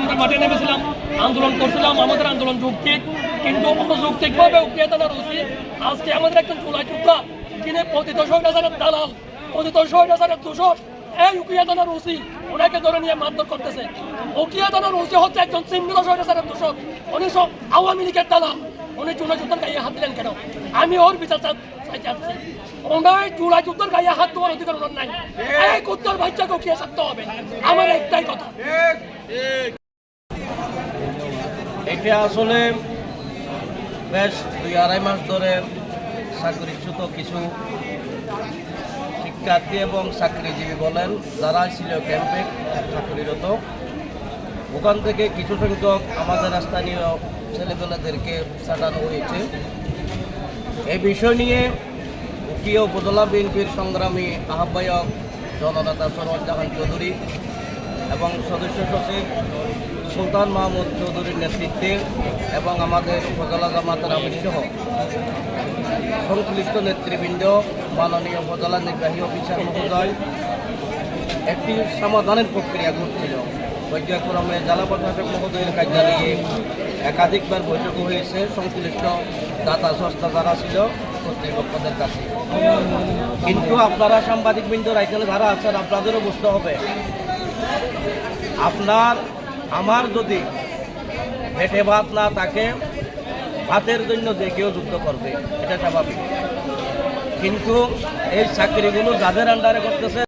আমরা মাঠে নেমেছিলাম আন্দোলন করছিলাম আমাদের আন্দোলন যৌক্তিক কিন্তু অযৌক্তিকভাবে থানার ওসি আজকে আমাদের একজন চুলাই চুক্তা যিনি পতিত শহীদ হাজারের দালাল পতিত শহীদ হাজারের দোষর এই উকিয়া থানার ওসি ওনাকে ধরে নিয়ে মারধর করতেছে। উকিয়া থানার ওসি হচ্ছে একজন সিঙ্গল শহীদ হাজারের দোষর উনি সব আওয়ামী লীগের দালাল উনি চুলাই চুক্তার গায়ে হাত দিলেন কেন? আমি ওর বিচার চাই চাচ্ছি। ওনার চুলাই চুক্তার গায়ে হাত দেওয়ার অধিকার ওনার নাই। এই কুত্তর বাচ্চাকে উকিয়ে থাকতে হবে? আমার একটাই কথা। এটা আসলে বেশ দুই আড়াই মাস ধরে চাকরিচ্যুত কিছু শিক্ষার্থী এবং চাকরিজীবী বলেন, যারা ছিল ক্যাম্পে চাকরিরত। ওখান থেকে কিছু সংখ্যক আমাদের স্থানীয় ছেলেপেলেদেরকে ছাড়ানো হয়েছে। এই বিষয় নিয়ে উকিয় উপজেলা বিএনপির সংগ্রামী আহ্বায়ক জননেতা সরোজ জাহান চৌধুরী এবং সদস্য সচিব সুলতান মাহমুদ চৌধুরীর নেতৃত্বে এবং আমাদের উপজেলা জামাতের আমির সহ সংশ্লিষ্ট নেতৃবৃন্দ, মাননীয় উপজেলা নির্বাহী অফিসার মহোদয়, একটি সমাধানের প্রক্রিয়া ঘটছিল। পর্যায়ক্রমে জেলা প্রশাসক মহোদয়ের কার্যালয়ে একাধিকবার বৈঠক হয়েছে, সংশ্লিষ্ট দাতা সংস্থা যারা ছিল, কর্তৃপক্ষদের কাছে। কিন্তু আপনারা সাংবাদিক বৃন্দরা এখানে যারা আছেন, আপনাদেরও বুঝতে হবে আপনার, আমার যদি পেটে ভাত না থাকে, ভাতের জন্য যে কেউ যুদ্ধ করবে, এটা স্বাভাবিক। কিন্তু এই চাকরিগুলো যাদের আন্ডারে করতেছে